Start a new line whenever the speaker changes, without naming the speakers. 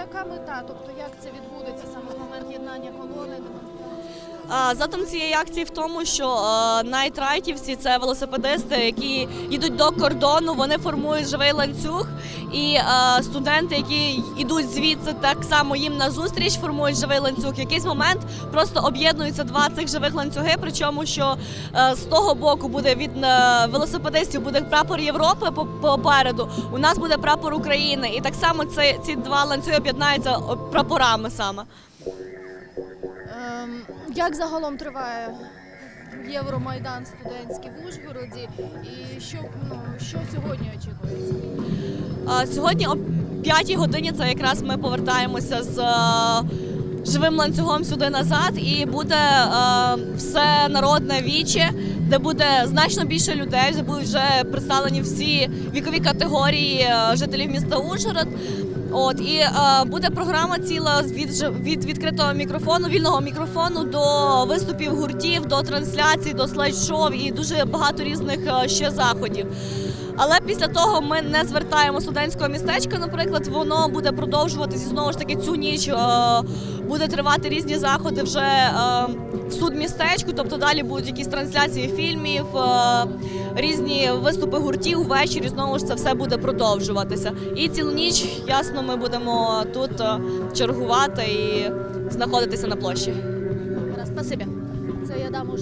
яка мета? Тобто як це відбудеться саме в момент єднання колони?
Задум цієї акції в тому, що е, найтрайтівці це велосипедисти, які йдуть до кордону, вони формують живий ланцюг, і е, студенти, які йдуть звідси, так само їм на зустріч формують живий ланцюг. В якийсь момент просто об'єднуються два цих живих ланцюги. Причому що е, з того боку буде від велосипедистів буде прапор Європи по- попереду. У нас буде прапор України, і так само це ці два ланцюги об'єднаються прапорами саме.
Ем, як загалом триває Євромайдан студентський в Ужгороді? І що, ну, що сьогодні очікується?
Сьогодні о 5 годині це якраз ми повертаємося з е, живим ланцюгом сюди назад, і буде е, все народне віче, де буде значно більше людей, де будуть вже представлені всі вікові категорії е, жителів міста Ужгород. От і е, буде програма ціла від, від відкритого мікрофону, вільного мікрофону до виступів гуртів, до трансляцій, до слайд-шоу і дуже багато різних е, ще заходів. Але після того ми не звертаємо студентського містечка. Наприклад, воно буде продовжуватися знову ж таки цю ніч. е, Буде тривати різні заходи вже е, в судмістечку. Тобто далі будуть якісь трансляції фільмів, е, різні виступи гуртів. Ввечері знову ж це все буде продовжуватися. І цілу ніч, ясно, ми будемо тут чергувати і знаходитися на площі.
Спасибі. Це я дам уже